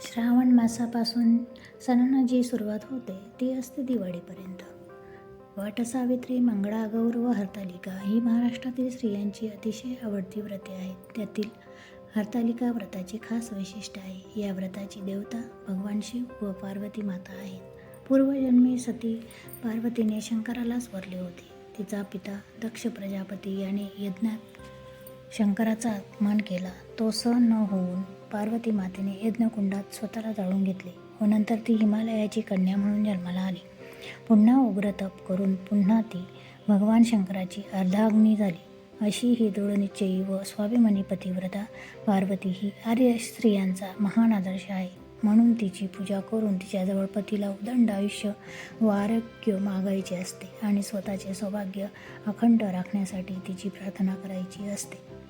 श्रावण मासापासून सणांना जी सुरुवात होते ती असते दिवाळीपर्यंत. वटसावित्री मंगळागौर व हरतालिका ही महाराष्ट्रातील स्त्रियांची अतिशय आवडती व्रते आहेत. त्यातील हरतालिका व्रताचे खास वैशिष्ट्य आहे. या व्रताची देवता भगवान शिव व पार्वती माता आहेत. पूर्वजन्मी सती पार्वतीने शंकरालाच वरले होते. तिचा पिता दक्ष प्रजापती याने यज्ञात शंकराचा अपमान केला. तो सण न होऊन पार्वती मातेने यज्ञकुंडात स्वतःला जाळून घेतले. व नंतर ती हिमालयाची कन्या म्हणून जन्माला आली. पुन्हा उग्र तप करून पुन्हा ती भगवान शंकराची अर्धाग्नी झाली. अशी ही दृढनिश्चयी व स्वाभिमानी पतिव्रता पार्वती ही आर्य स्त्रियांचा महान आदर्श आहे. म्हणून तिची पूजा करून तिच्याजवळ पतीला उदंड आयुष्य व आरोग्य मागायचे असते आणि स्वतःचे सौभाग्य अखंड राखण्यासाठी तिची प्रार्थना करायची असते.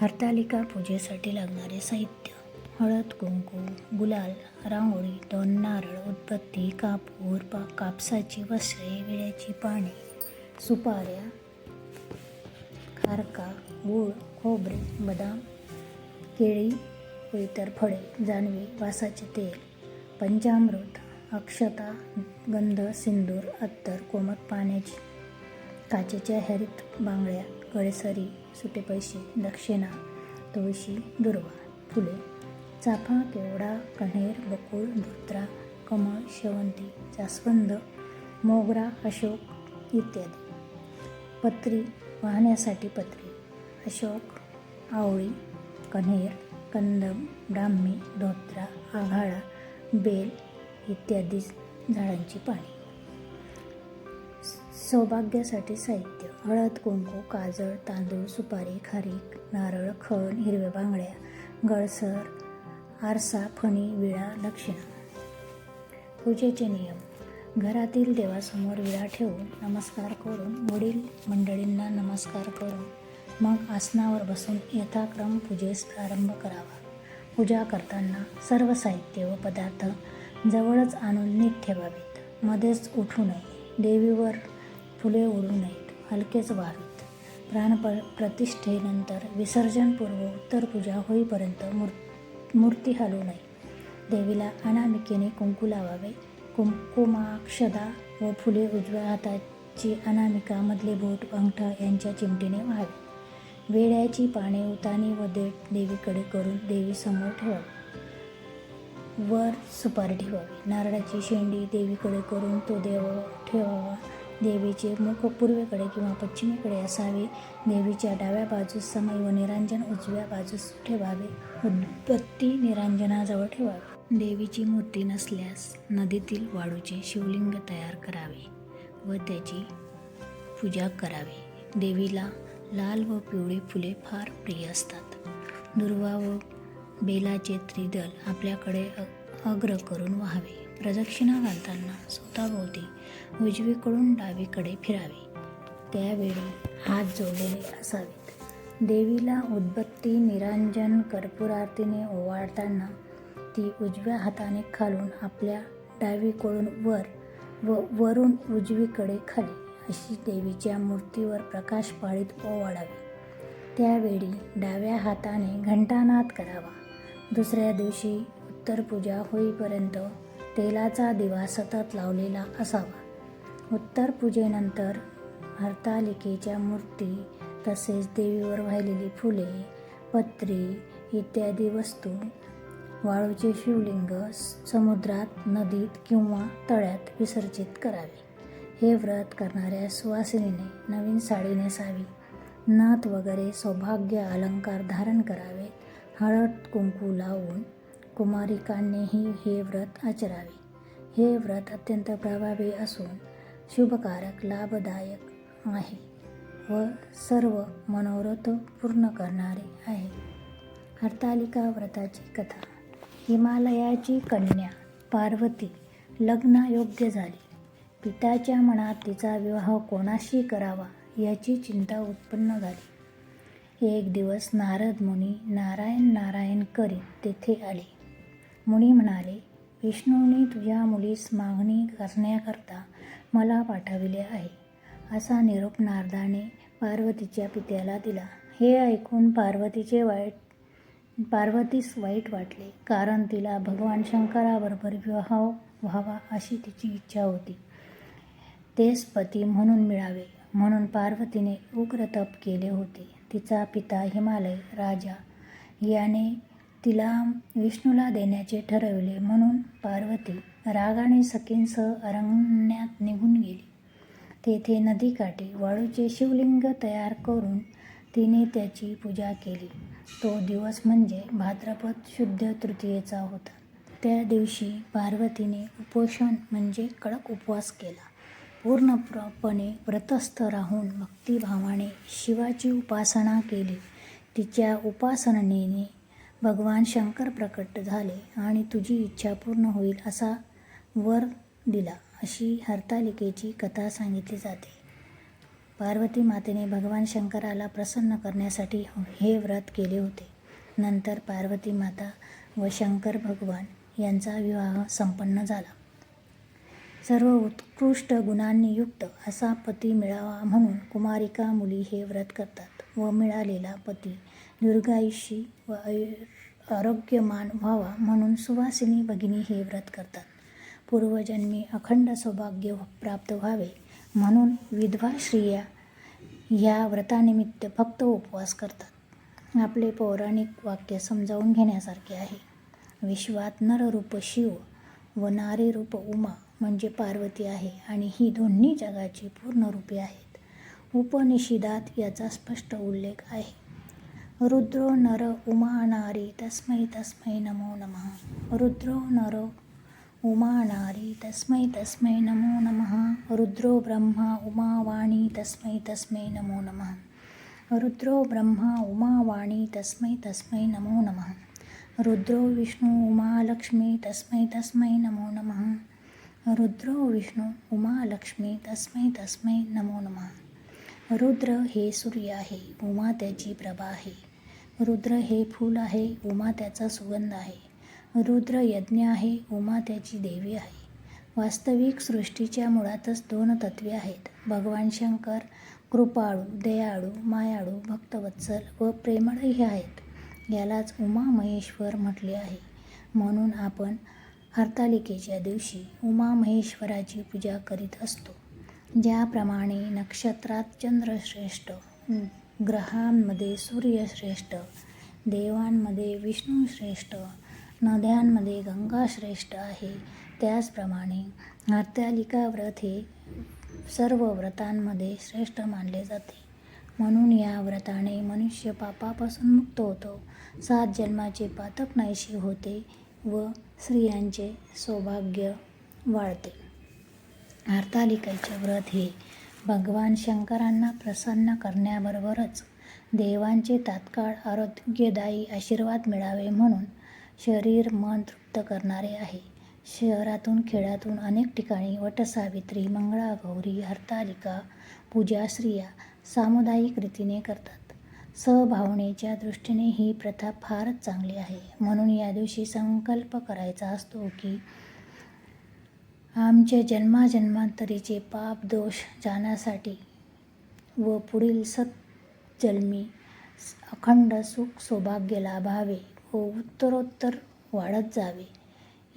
हरतालिका पूजेसाठी लागणारे साहित्य. हळद कुंकू गुलाल रांगोळी दोन नारळ उत्पत्ती कापूर पा कापसाची वस्त्रे विड्याची पाने सुपाऱ्या खारका गूळ खोबरे बदाम केळी व इतर फळे जानवी वासाचे तेल पंचामृत अक्षता गंध सिंदूर अत्तर कोमट पाण्याची काचेच्या हरित बांगड्या गळसरी सुटे पैसे दक्षिणा तुळशी दुर्वा फुले चाफा केवडा कण्हेर बकुळ धोत्रा कमळ शेवंती जास्वंद मोगरा अशोक इत्यादी. पत्री वाहण्यासाठी पत्री. अशोक आवळी कण्हेर कंदम ब्राह्मी धोत्रा आघाळा बेल इत्यादी झाडांची पाने. सौभाग्यासाठी साहित्य. हळद कुंकू काजळ तांदूळ सुपारी खारीक नारळ खण हिरव्या बांगड्या गळसर आरसा फणी विळा दक्षिणा पूजेचे नियम. घरातील देवासमोर विळा ठेवून नमस्कार करून वडील मंडळींना नमस्कार करून मग आसनावर बसून यथाक्रम पूजेस प्रारंभ करावा. पूजा करताना सर्व साहित्य व पदार्थ जवळच आणून नीट ठेवावेत. मध्येच उठू नये. देवीवर फुले उडू नयेत हलकेच व्हावेत प प्रतिष्ठेनंतर विसर्जनपूर्व उत्तर पूजा होईपर्यंत मूर मूर्ती हलू नये. देवीला अनामिकेने कुंकू लावावे. कुंकुमाक्षदा व फुले उजव्या हाताची अनामिका मधले बोट अंगठा यांच्या चिमटीने व्हावे. वेड्याची पाने उतानी व देठ देवीकडे करून देवीसमोर ठेवावी. वर सुपारी ठेवावी. नारळाची शेंडी देवीकडे करून तो देव ठेवावा. देवीचे मुख पूर्वेकडे किंवा पश्चिमेकडे असावे. देवीच्या डाव्या बाजूस समय व निरांजन उजव्या बाजूस ठेवावे. उद्बत्ती निरांजनाजवळ ठेवावी. देवीची मूर्ती नसल्यास नदीतील वाळूचे शिवलिंग तयार करावे व त्याची पूजा करावी. देवीला लाल व पिवळी फुले फार प्रिय असतात. दुर्वा व बेलाचे त्रिदल आपल्याकडे अग्र करून व्हावे. प्रदक्षिणा घालताना स्वतःभोवती उजवीकडून डावीकडे फिरावे. त्यावेळी हात जोडलेले असावेत. देवीला उदबत्ती निरांजन कर्पूरारतीने ओवाळताना ती उजव्या हाताने खालून आपल्या डावीकडून वर व वरून उजवीकडे खाली अशी देवीच्या मूर्तीवर प्रकाश पाळीत ओवाळावी. त्यावेळी डाव्या हाताने घंटानाद करावा. दुसऱ्या दिवशी उत्तर पूजा होईपर्यंत तेलाचा दिवा सतत लावलेला असावा. उत्तर पूजेनंतर हरतालिकेच्या मूर्ती तसेच देवीवर वाहिलेली फुले पत्री इत्यादी वस्तू वाळूचे शिवलिंग समुद्रात नदीत किंवा तळ्यात विसर्जित करावे. हे व्रत करणाऱ्या सुवासिनीने नवीन साडी नेसावी. नात वगैरे सौभाग्य अलंकार धारण करावे. हळद कुंकू लावून कुमारिकांनीही हे व्रत आचरावे. हे व्रत अत्यंत प्रभावी असून शुभकारक लाभदायक आहे व सर्व मनोरथ पूर्ण करणारे आहे. हरतालिका व्रताची कथा. हिमालयाची कन्या पार्वती लग्नायोग्य झाली. पिताच्या मनात तिचा विवाह कोणाशी करावा याची चिंता उत्पन्न झाली. एक दिवस नारद मुनी नारायण नारायण करीत तेथे आले. मुनी म्हणाले विष्णूने तुझ्या मुलीस मागणी करण्याकरता मला पाठविले आहे. असा निरोप नारदाने पार्वतीच्या पित्याला दिला. हे ऐकून पार्वतीचे वाईट पार्वतीस वाईट वाटले कारण तिला भगवान शंकराबरोबर विवाह व्हावा अशी तिची इच्छा होती. तेच पती म्हणून मिळावे म्हणून पार्वतीने उग्र तप केले होते. तिचा पिता हिमालय राजा याने तिला विष्णूला देण्याचे ठरवले म्हणून पार्वती रागाने सखींसह अरण्यात निघून गेली. तेथे नदीकाठी वाळूचे शिवलिंग तयार करून तिने त्याची पूजा केली. तो दिवस म्हणजे भाद्रपद शुद्ध तृतीयेचा होता. त्या दिवशी पार्वतीने उपोषण म्हणजे कडक उपवास केला. पूर्णपणे व्रतस्थ राहून भक्तिभावाने शिवाची उपासना केली. तिच्या उपासनेने भगवान शंकर प्रकट झाले आणि तुझी इच्छा पूर्ण होईल असा वर दिला अशी हरतालिकेची कथा सांगितली जाते. पार्वती मातेने भगवान शंकराला प्रसन्न करण्यासाठी हे व्रत केले होते. नंतर पार्वती माता व शंकर भगवान यांचा विवाह संपन्न झाला. सर्व उत्कृष्ट गुणांनी युक्त असा पती मिळावा म्हणून कुमारिका मुली हे व्रत करतात व मिळालेला पती दीर्घायुषी व आरोग्यमान व्हावा म्हणून सुवासिनी भगिनी हे व्रत करतात. पूर्वजन्मी अखंड सौभाग्य प्राप्त व्हावे म्हणून विधवा स्त्रिया या व्रतानिमित्त फक्त उपवास करतात. आपले पौराणिक वाक्य समजावून घेण्यासारखे आहे. विश्वात नररूप शिव व नारीरूप उमा म्हणजे पार्वती आहे आणि ही दोन्ही जगाची पूर्णरूपे आहेत. उपनिषिदात याचा स्पष्ट उल्लेख आहे. रुद्रो नर उमा नारी तस्मै तस्मै नमो नमः। रुद्रो नर उमा नारी तस्मै तस्मै नमो नमः। रुद्रो ब्रह्मा उमा वाणी तस्मै तस्मै नमो नमः। रुद्रो ब्रह्मा उमा वाणी तस्मै तस्मै नमो नमः। रुद्रो विष्णु उमा लक्ष्मी तस्मै तस्मै नमो नमः। रुद्रो विष्णु उमा लक्ष्मी तस्मै तस्मै नमो नमः। रुद्र हे सूर्य आहे उमा त्याची प्रभा आहे। रुद्र हे फूल आहे उमा त्याचा सुगंध आहे. रुद्र यज्ञ आहे उमा त्याची देवी आहे. वास्तविक सृष्टीच्या मुळातच दोन तत्वे आहेत. भगवान शंकर कृपाळू दयाळू मायाळू भक्तवत्सल व प्रेमळही आहेत. यालाच उमा महेश्वर म्हटले आहे. म्हणून आपण हरतालिकेच्या दिवशी उमा महेश्वराची पूजा करीत असतो. ज्याप्रमाणे नक्षत्रात चंद्रश्रेष्ठ ग्रहांमध्ये सूर्यश्रेष्ठ देवांमध्ये विष्णूश्रेष्ठ नद्यांमध्ये गंगाश्रेष्ठ आहे. त्याचप्रमाणे हरतालिका व्रत हे सर्व व्रतांमध्ये श्रेष्ठ मानले जाते. म्हणून या व्रताने मनुष्य पापापासून मुक्त होतो. सात जन्माचे पातक नाहीशी होते व स्त्रियांचे सौभाग्य वाढते. हरतालिकेचे व्रत हे भगवान शंकरांना प्रसन्न करण्याबरोबरच देवांचे तात्काळ आरोग्यदायी आशीर्वाद मिळावे म्हणून शरीर मन तृप्त करणारे आहे. शहरातून खेड्यातून अनेक ठिकाणी वटसावित्री मंगळागौरी हरतालिका पूजा स्त्रिया सामुदायिक रीतीने करतात. सहभावनेच्या दृष्टीने ही प्रथा फारच चांगली आहे. म्हणून या दिवशी संकल्प करायचा असतो की आमचे जन्माजन्मांतरीचे पाप दोष जाण्यासाठी व पुढील सतजन्मी अखंड सुख सौभाग्य लाभावे व उत्तरोत्तर वाढत जावे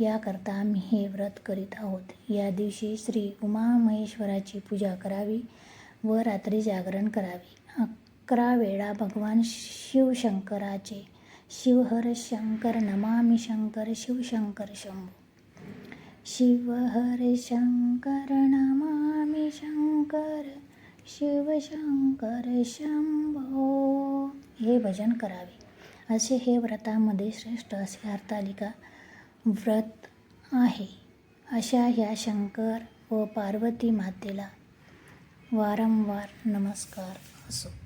याकरता आम्ही हे व्रत करीत आहोत. या दिवशी श्री उमा महेश्वराची पूजा करावी व रात्री जागरण करावे. अकरा वेळा भगवान शिवशंकराचे शिवहर शंकर नमामि शंकर शिवशंकर शंभू. शिवहर शंकर नमामि शंकर शिवशंकर शंभो. हे भजन करावे. असे हे व्रतामध्ये श्रेष्ठ असे हरतालिका व्रत आहे. अशा ह्या शंकर व पार्वती मातेला वारंवार नमस्कार असो.